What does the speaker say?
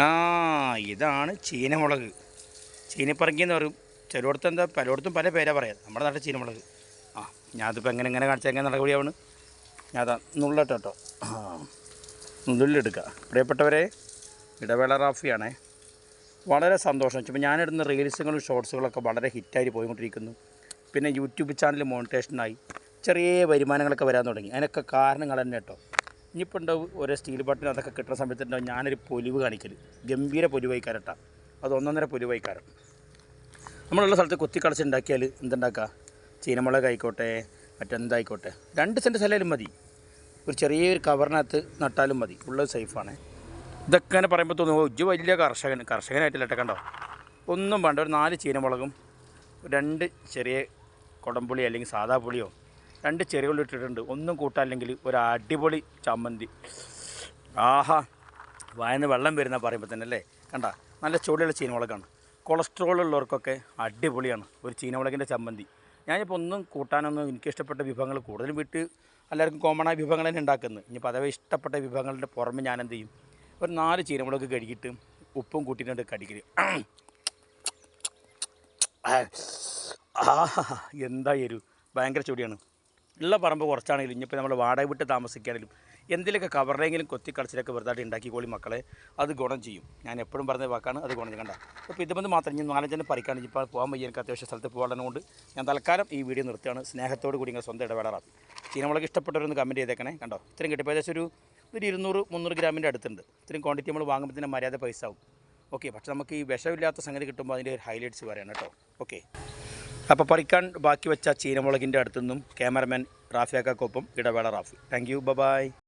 ആ ഇതാണ് ചീനമുളക്. ചീനിപ്പറങ്കി എന്ന് പറയും. ചിലയിടത്ത് എന്താ പലയിടത്തും പല പേരാണ് പറയാം. നമ്മുടെ നാട്ടിൽ ചീനമുളക്. ആ ഞാനിതിപ്പോൾ എങ്ങനെ എങ്ങനെ കാണിച്ചാൽ എങ്ങനെ നടപടിയാവണ്? ഞാൻ അതാ നുള്ളട്ടെ കേട്ടോ. നുള്ളിലെടുക്കുക പ്രിയപ്പെട്ടവരെ ഇടവേള റാഫിയാണേ. വളരെ സന്തോഷം. വെച്ചപ്പോൾ ഞാനിടുന്ന റീൽസുകളും ഷോർട്സുകളൊക്കെ വളരെ ഹിറ്റായി പോയിക്കൊണ്ടിരിക്കുന്നു. പിന്നെ യൂട്യൂബ് ചാനൽ മോണിറ്റേഷനായി ചെറിയ വരുമാനങ്ങളൊക്കെ വരാൻ തുടങ്ങി. അതിനൊക്കെ കാരണങ്ങൾ തന്നെ കേട്ടോ. ഇനിയിപ്പോൾ ഉണ്ടാവും ഓരോ സ്റ്റീൽ ബട്ടൺ അതൊക്കെ കിട്ടുന്ന സമയത്തുണ്ടാവും ഞാനൊരു പൊലിവ് കാണിക്കൽ ഗംഭീര പൊലിവൈക്കാരട്ടാ. അത് ഒന്നൊന്നര പൊലിവൈക്കാരം. നമ്മളുള്ള സ്ഥലത്ത് കുത്തിക്കളച്ച് ഉണ്ടാക്കിയാൽ എന്തുണ്ടാക്കുക ചീനമുളക് ആയിക്കോട്ടെ മറ്റെന്തായിക്കോട്ടെ. രണ്ട് സെന്റ് സ്ഥലമായാലും മതി. ഒരു ചെറിയൊരു കവറിനകത്ത് നട്ടാലും മതി. ഉള്ളത് സേഫാണ് ഇതൊക്കെ അങ്ങനെ പറയുമ്പോൾ തോന്നുന്നു ഇജ്ജ് വലിയ കർഷകൻ കർഷകനായിട്ടില്ലട്ടെ കണ്ടോ? ഒന്നും വേണ്ട ഒരു നാല് ചീനമുളകും രണ്ട് ചെറിയ കുടംപുളി അല്ലെങ്കിൽ സാധാ പുളിയോ രണ്ട് ചെറിയ ഉള്ളി ഇട്ടിട്ടുണ്ട്. ഒന്നും കൂട്ടാല്ലെങ്കിൽ ഒരു അടിപൊളി ചമ്മന്തി. ആഹാ വായന്ന് വെള്ളം വരുന്ന പറയുമ്പോൾ തന്നെ അല്ലേ? കണ്ട നല്ല ചൂടുള്ള ചീനമുളകാണ്. കൊളസ്ട്രോൾ ഉള്ളവർക്കൊക്കെ അടിപൊളിയാണ് ഒരു ചീനമുളകിന്റെ ചമ്മന്തി. ഞാനിപ്പോൾ ഒന്നും കൂട്ടാനൊന്നും എനിക്ക് ഇഷ്ടപ്പെട്ട വിഭവങ്ങൾ കൂടുതലും വീട്ടിൽ എല്ലാവർക്കും കോമൺ ആയ വിഭവങ്ങൾ തന്നെ ഉണ്ടാക്കുന്നത് ഇനിയിപ്പോൾ അഥവാ ഇഷ്ടപ്പെട്ട വിഭവങ്ങളുടെ പുറമെ ഞാൻ എന്ത് ചെയ്യും? ഒരു നാല് ചീനമുളക് കഴുകിയിട്ട് ഉപ്പും കൂട്ടിയിട്ടുണ്ട് കടിക്കൽ ആ എന്താ എരു? ഭയങ്കര ചൊടിയാണ്. ഉള്ള പറമ്പ് കുറച്ചാണെങ്കിലും ഇനിയിപ്പോൾ നമ്മൾ വാടക വിട്ട് താമസിക്കുകയാണെങ്കിലും എന്തിലൊക്കെ കവറിലെങ്കിലും കൊത്തി കളിച്ചിലൊക്കെ വെറുതെ ഉണ്ടാക്കിക്കോളി മക്കളെ അത് ഗുണം ചെയ്യും. ഞാൻ എപ്പോഴും പറഞ്ഞ വാക്കാണ് അത് ഗുണം കണ്ട? അപ്പോൾ ഇതുമ്പോൾ മാത്രം ഞാൻ നാലഞ്ചെണ്ണം പറിക്കാണ് ഇപ്പോൾ പോകാൻ വയ്യ എനിക്ക് അത്യാവശ്യം സ്ഥലത്ത് പോകാനുകൊണ്ട് ഞാൻ തൽക്കാലം ഈ വീഡിയോ നിർത്തുകയാണ്. സ്നേഹത്തോട് കൂടി നിങ്ങൾ സ്വന്തം ഇടപെടാറാണ്. ചീനമുളക് ഇഷ്ടപ്പെട്ടവരൊന്ന് കമന്റ് ചെയ്തേക്കണേ. കണ്ടോ? ഇത്രയും കിട്ടിയപ്പോൾ ഏകദേശം ഒരു ഒരു ഇരുന്നൂറ് മുന്നൂറ് ഗ്രാമിന്റെ അടുത്തുണ്ട്. ഇത്രയും ക്വാണ്ടിറ്റി നമ്മൾ വാങ്ങുമ്പോൾ തന്നെ മര്യാദ പൈസ ആവും. ഓക്കെ പക്ഷേ നമുക്ക് ഈ വിഷമില്ലാത്ത സംഗതി കിട്ടുമ്പോൾ അതിന്റെ ഒരു ഹൈലൈറ്റ്സ് പറയണം കേട്ടോ. ഓക്കെ അപ്പോൾ പറിക്കാൻ ബാക്കി വെച്ച ചീനമുളകിന്റെ അടുത്തുനിന്നും ക്യാമറമാൻ റാഫിയാക്കൊപ്പം ഇടവേള റാഫി. Thank you by